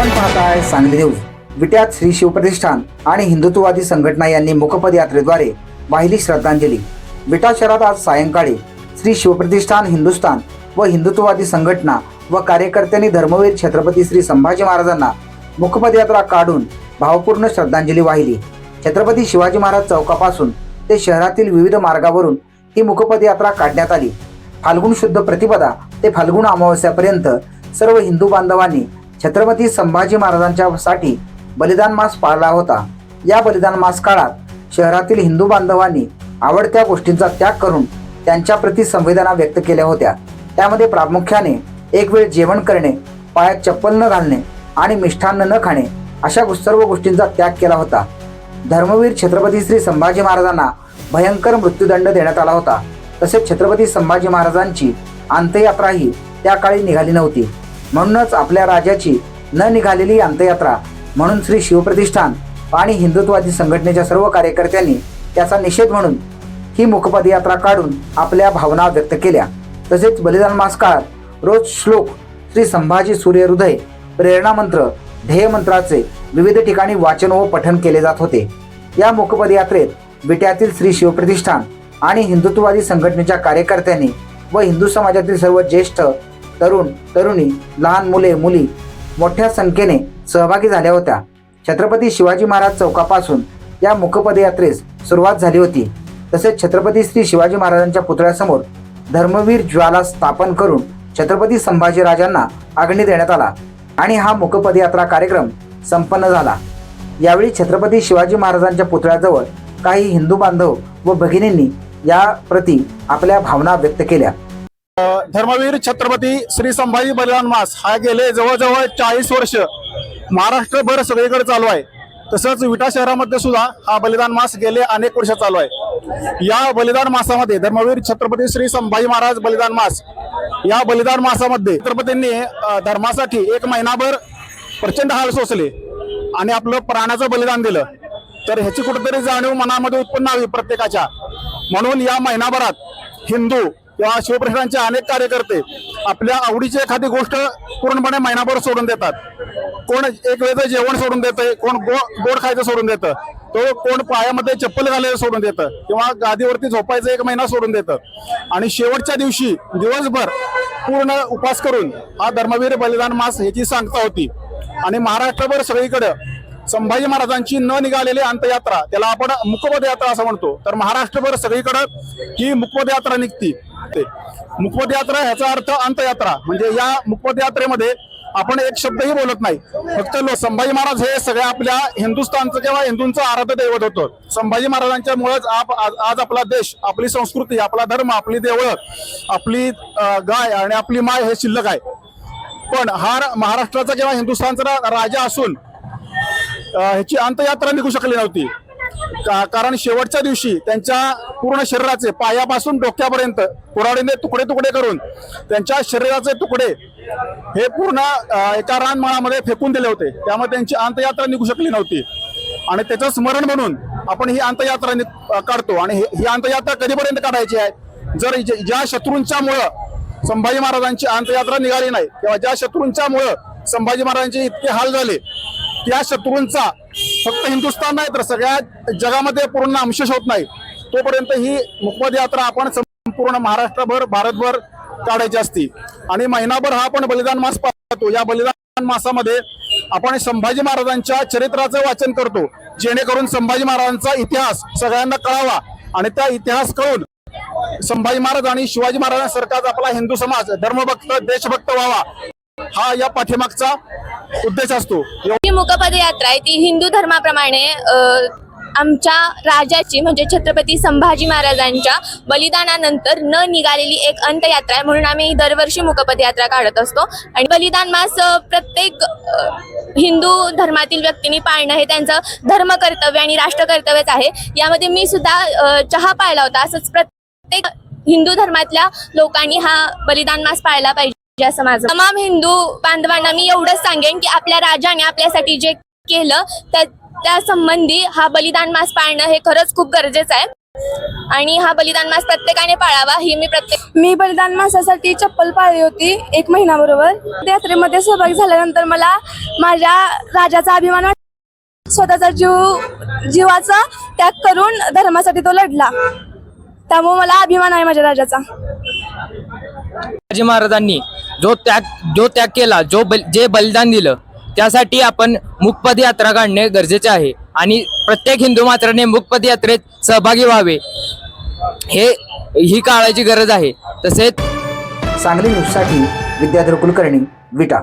आपण पाहताय सांगली न्यूज. विट्यात श्री शिवप्रतिष्ठान आणि हिंदुत्ववादी संघटना यांनी मुखपद यात्रेद्वारे वाहिली श्रद्धांजली. विटा शहरात आज सायंकाळी श्री शिवप्रतिष्ठान हिंदुस्थान व हिंदुत्ववादी संघटना व कार्यकर्त्यांनी धर्मवीर छत्रपती श्री संभाजी महाराजांना मुखपद यात्रा काढून भावपूर्ण श्रद्धांजली वाहिली. छत्रपती शिवाजी महाराज चौकापासून ते शहरातील विविध मार्गावरून ही मुखपद यात्रा काढण्यात आली. फाल्गुन शुद्ध प्रतिपदा ते फाल्गुन अमावस्यापर्यंत सर्व हिंदू बांधवांनी छत्रपती संभाजी महाराजांच्या साठी बलिदान मास पाळला होता. या बलिदान मास काळात शहरातील हिंदू बांधवांनी आवडत्या गोष्टींचा त्याग करून त्यांच्याप्रती संवेदना व्यक्त केल्या होत्या. त्यामध्ये प्रामुख्याने एक वेळ जेवण करणे पायात चप्पल न घालणे आणि मिष्ठान्न न खाणे अशा सर्व गोष्टींचा त्याग केला होता. धर्मवीर छत्रपती श्री संभाजी महाराजांना भयंकर मृत्यूदंड देण्यात आला होता. तसेच छत्रपती संभाजी महाराजांची अंत्ययात्राही त्या काळी निघाली नव्हती. म्हणूनच आपल्या राजाची न निघालेली अंत्ययात्रा म्हणून श्री शिवप्रतिष्ठान आणि हिंदुत्ववादी संघटनेच्या सर्व कार्यकर्त्यांनी त्याचा निषेध म्हणून ही मुखपदयात्रा काढून आपल्या भावना व्यक्त केल्या. तसेच बलिदान मास काळात रोज श्लोक श्री संभाजी सूर्यहृदय प्रेरणा मंत्र ध्येय मंत्राचे विविध ठिकाणी वाचन व पठन केले जात होते. या मुखपदयात्रेत विट्यातील श्री शिवप्रतिष्ठान आणि हिंदुत्ववादी संघटनेच्या कार्यकर्त्यांनी व हिंदू समाजातील सर्व ज्येष्ठ तरुण तरुणी लहान मुले मुली मोठ्या संख्येने सहभागी झाल्या होत्या. छत्रपती शिवाजी महाराज चौकापासून या मुखपदयात्रेस सुरुवात झाली होती. तसेच छत्रपती श्री शिवाजी महाराजांच्या पुतळ्यासमोर धर्मवीर ज्वाला स्थापन करून छत्रपती संभाजीराजांना अग्नी देण्यात आला आणि हा मुखपदयात्रा कार्यक्रम संपन्न झाला. यावेळी छत्रपती शिवाजी महाराजांच्या पुतळ्याजवळ काही हिंदू बांधव व भगिनींनी याप्रती आपल्या भावना व्यक्त केल्या. धर्मवीर छत्रपती श्री संभाजी बलिदान मास हा गेले जवळजवळ चाळीस वर्ष महाराष्ट्रभर सगळीकडे चालू आहे. तसंच विटा शहरामध्ये सुद्धा हा बलिदान मास गेले अनेक वर्ष चालू आहे. या बलिदान मासामध्ये धर्मवीर छत्रपती श्री संभाजी महाराज बलिदान मास या बलिदान मासामध्ये छत्रपतींनी धर्मासाठी एक महिनाभर प्रचंड हाल सोसले आणि आपलं प्राणाचं बलिदान दिलं. तर ह्याची कुठेतरी जाणीव मनामध्ये उत्पन्न हवी प्रत्येकाच्या. म्हणून या महिनाभरात हिंदू किंवा शिवप्रश्नांचे अनेक कार्यकर्ते आपल्या आवडीची एखादी गोष्ट पूर्णपणे महिनाभर सोडून देतात. कोण एक वेळचं जेवण सोडून देतं कोण गो गोड खायचं सोडून देतं तो कोण पायामध्ये चप्पल घालायचं सोडून देतं किंवा गादीवरती झोपायचं एक महिना सोडून देतं. आणि शेवटच्या दिवशी दिवसभर पूर्ण उपास करून हा धर्मवीर बलिदान मास ह्याची सांगता होती. आणि महाराष्ट्रभर सगळीकडे संभाजी महाराजांची न निघालेली अंतयात्रा त्याला आपण मुखपद यात्रा असं म्हणतो. तर महाराष्ट्रभर सगळीकडं ही मुखपद यात्रा निघती. मुखपद यात्रा ह्याचा अर्थ अंतयात्रा म्हणजे या मुखपद यात्रेमध्ये आपण एक शब्दही बोलत नाही. फक्त लोक संभाजी महाराज हे सगळ्या आपल्या हिंदुस्थानचं किंवा हिंदूंचं आराध्य दैवत होतं. संभाजी महाराजांच्या मुळेच आप आज आपला देश आपली संस्कृती आपला धर्म आपली देवळं आपली गाय आणि आपली माय हे शिल्लक आहे. पण हा महाराष्ट्राचा किंवा हिंदुस्थानचा राजा असून ह्याची अंतयात्रा निघू शकली नव्हती. का- कारण शेवटच्या दिवशी त्यांच्या पूर्ण शरीराचे पायापासून डोक्यापर्यंत कुऱ्हाडीने तुकडे तुकडे करून त्यांच्या शरीराचे तुकडे हे पूर्ण एका रानमाळामध्ये फेकून दिले होते. त्यामुळे त्यांची अंतयात्रा निघू शकली नव्हती. आणि त्याचं स्मरण म्हणून आपण ही अंतयात्रा नि- काढतो. आणि ही ही अंतयात्रा कधीपर्यंत काढायची आहे? जर ज्या शत्रूंच्यामुळं संभाजी महाराजांची अंतयात्रा निघाली नाही किंवा ज्या शत्रूंच्यामुळं संभाजी महाराजांचे इतके हाल झाले त्या शत्रूंचा फक्त हिंदुस्थान नाही तर सगळ्या जगामध्ये पूर्ण अंशश होत नाही. तोपर्यंत ही मुखपद यात्रा आपण संपूर्ण महाराष्ट्रभर भारतभर काढायची असती. आणि महिनाभर हा आपण बलिदान मास पाहतो. या बलिदान मासामध्ये आपण संभाजी महाराजांच्या चरित्राचं वाचन करतो. जेणेकरून संभाजी महाराजांचा इतिहास सगळ्यांना कळावा. आणि त्या इतिहास कळून संभाजी महाराज आणि शिवाजी महाराजांसारखाच आपला हिंदू समाज धर्मभक्त देशभक्त व्हावा. हा या पाठीमागचा उद्देश असतो. ही मुकपद यात्रा आहे ती हिंदू धर्माप्रमाणे आमच्या राजाची म्हणजे छत्रपती संभाजी महाराजांच्या बलिदानानंतर न निघालेली एक अंतयात्रा आहे म्हणून आम्ही दरवर्षी मुकपद यात्रा काढत असतो. आणि बलिदान मास प्रत्येक हिंदू धर्मातील व्यक्तींनी पाळणं हे त्यांचं धर्मकर्तव्य आणि राष्ट्र कर्तव्यच आहे. यामध्ये मी सुद्धा चहा पाळला होता असंच प्रत्येक हिंदू धर्मातल्या लोकांनी हा बलिदान मास पाळला पाहिजे. असं माझं तमाम हिंदू बांधवांना मी एवढंच सांगेन की आपल्या राजाने आपल्यासाठी जे केलं त्या त्या संबंधी हा बलिदान मास पाळणं हे खरंच खूप गरजेचं आहे. आणि हा बलिदान मास प्रत्येकाने पाळावा ही मी प्रत्येक मी बलिदान मासासाठी चप्पल पाळली होती एक महिन्याबरोबर त्या यात्रेमध्ये सहभागी झाल्यानंतर मला माझ्या राजाचा अभिमान स्वतःचा जीव जीवाचा त्याग करून धर्मासाठी तो लढला. त्यामुळे मला अभिमान आहे माझ्या राजाचा. शिवाजी महाराजांनी जो त्याग जो त्याग केला जो बल जे बलिदान दिलं त्यासाठी आपण मुखपद यात्रा काढणे गरजेचे आहे. आणि प्रत्येक हिंदू मात्राने मुखपद यात्रेत सहभागी व्हावे. हे ही काळाची गरज आहे. तसेच सांगली न्यूजसाठी विद्याधर कुलकर्णी विटा.